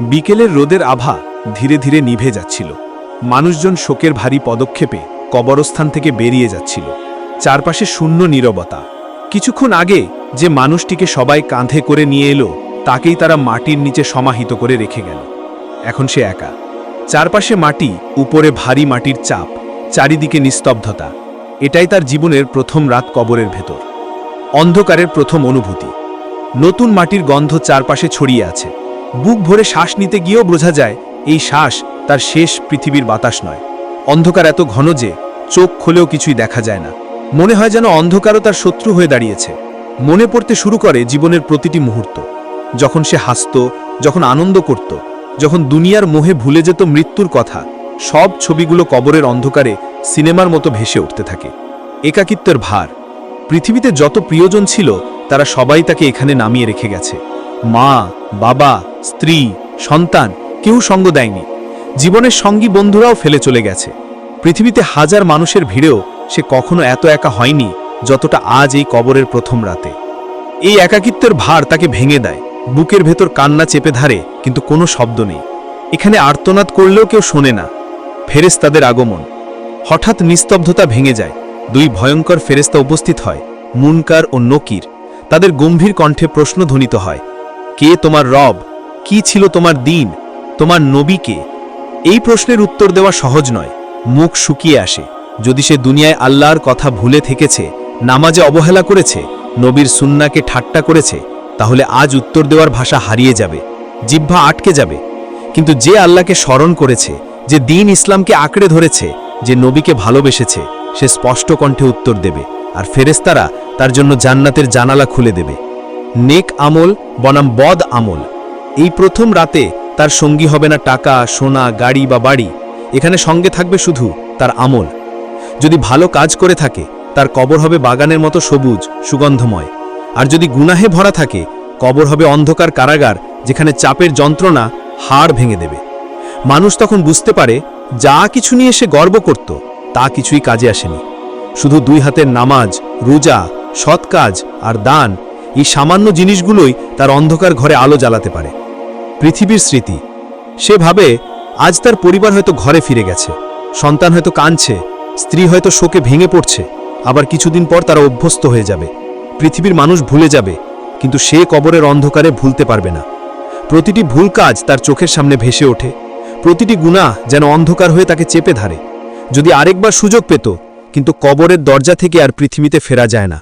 বিকেলের রোদের আভা ধীরে ধীরে নিভে যাচ্ছিল। মানুষজন শোকের ভারী পদক্ষেপে কবরস্থান থেকে বেরিয়ে যাচ্ছিল। চারপাশে শূন্য নীরবতা। কিছুক্ষণ আগে যে মানুষটিকে সবাই কাঁধে করে নিয়ে এলো, তাকেই তারা মাটির নিচে সমাহিত করে রেখে গেল। এখন সে একা। চারপাশে মাটি, উপরে ভারী মাটির চাপ, চারিদিকে নিস্তব্ধতা। এটাই তার জীবনের প্রথম রাত কবরের ভেতর। অন্ধকারের প্রথম অনুভূতি। নতুন মাটির গন্ধ চারপাশে ছড়িয়ে আছে। বুক ভরে শ্বাস নিতে গিয়েও বোঝা যায়, এই শ্বাস তার শেষ পৃথিবীর বাতাস নয়। অন্ধকার এত ঘন যে চোখ খুলেও কিছুই দেখা যায় না। মনে হয় যেন অন্ধকারও তার শত্রু হয়ে দাঁড়িয়েছে। মনে পড়তে শুরু করে জীবনের প্রতিটি মুহূর্ত। যখন সে হাসত, যখন আনন্দ করত, যখন দুনিয়ার মোহে ভুলে যেত মৃত্যুর কথা, সব ছবিগুলো কবরের অন্ধকারে সিনেমার মতো ভেসে উঠতে থাকে। একাকিত্বের ভার। পৃথিবীতে যত প্রিয়জন ছিল, তারা সবাই তাকে এখানে নামিয়ে রেখে গেছে। মা, বাবা স্ত্রী, সন্তান, কেউ সঙ্গ দেয়নি। জীবনের সঙ্গী বন্ধুরাও ফেলে চলে গেছে। পৃথিবীতে হাজার মানুষের ভিড়েও সে কখনো এত একা হয়নি, যতটা আজ এই কবরের প্রথম রাতে। এই একাকিত্বের ভার তাকে ভেঙে দেয়। বুকের ভেতর কান্না চেপে ধারে, কিন্তু কোনো শব্দ নেই। এখানে আর্তনাদ করলেও কেউ শোনে না। ফেরেস্তাদের আগমন। হঠাৎ নিস্তব্ধতা ভেঙে যায়। দুই ভয়ঙ্কর ফেরেস্তা উপস্থিত হয়, মুনকার ও নকির। তাদের গম্ভীর কণ্ঠে প্রশ্ন ধ্বনিত হয়, কে তোমার রব? কি ছিল তোমার দিন, তোমার নবীকে? এই প্রশ্নের উত্তর দেওয়া সহজ নয়, মুখ শুকিয়ে আসে। যদি সে দুনিয়ায় আল্লাহর কথা ভুলে থেকেছে, নামাজে অবহেলা করেছে, নবীর সুন্নাকে ঠাট্টা করেছে, তাহলে আজ উত্তর দেওয়ার ভাষা হারিয়ে যাবে, জিহ্বা আটকে যাবে। কিন্তু যে আল্লাহকে স্মরণ করেছে, যে দিন ইসলামকে আঁকড়ে ধরেছে, যে নবীকে ভালোবেসেছে, সে স্পষ্ট কণ্ঠে উত্তর দেবে, আর ফেরেস্তারা তার জন্য জান্নাতের জানালা খুলে দেবে। নেক আমল বনাম বদ আমল। এই প্রথম রাতে তার সঙ্গী হবে না টাকা, সোনা, গাড়ি বা বাড়ি। এখানে সঙ্গে থাকবে শুধু তার আমল। যদি ভালো কাজ করে থাকে, তার কবর হবে বাগানের মতো সবুজ, সুগন্ধময়। আর যদি গুনাহে ভরা থাকে, কবর হবে অন্ধকার কারাগার, যেখানে চাপের যন্ত্রণা হাড় ভেঙে দেবে। মানুষ তখন বুঝতে পারে, যা কিছু নিয়ে সে গর্ব করত, তা কিছুই কাজে আসেনি। শুধু দুই হাতের নামাজ, রোজা, সৎ কাজ আর দান, এই সামান্য জিনিসগুলোই তার অন্ধকার ঘরে আলো জ্বালাতে পারে। পৃথিবীর স্মৃতি। সে ভাবে, আজ তার পরিবার হয়তো ঘরে ফিরে গেছে। সন্তান হয়তো কাঁদছে, স্ত্রী হয়তো শোকে ভেঙে পড়ছে, আবার কিছুদিন পর তারা অভ্যস্ত হয়ে যাবে। পৃথিবীর মানুষ ভুলে যাবে, কিন্তু সে কবরের অন্ধকারে ভুলতে পারবে না। প্রতিটি ভুল কাজ তার চোখের সামনে ভেসে ওঠে। প্রতিটি গুনাহ যেন অন্ধকার হয়ে তাকে চেপে ধরে। যদি আরেকবার সুযোগ পেত, কিন্তু কবরের দরজা থেকে আর পৃথিবীতে ফেরা যায় না।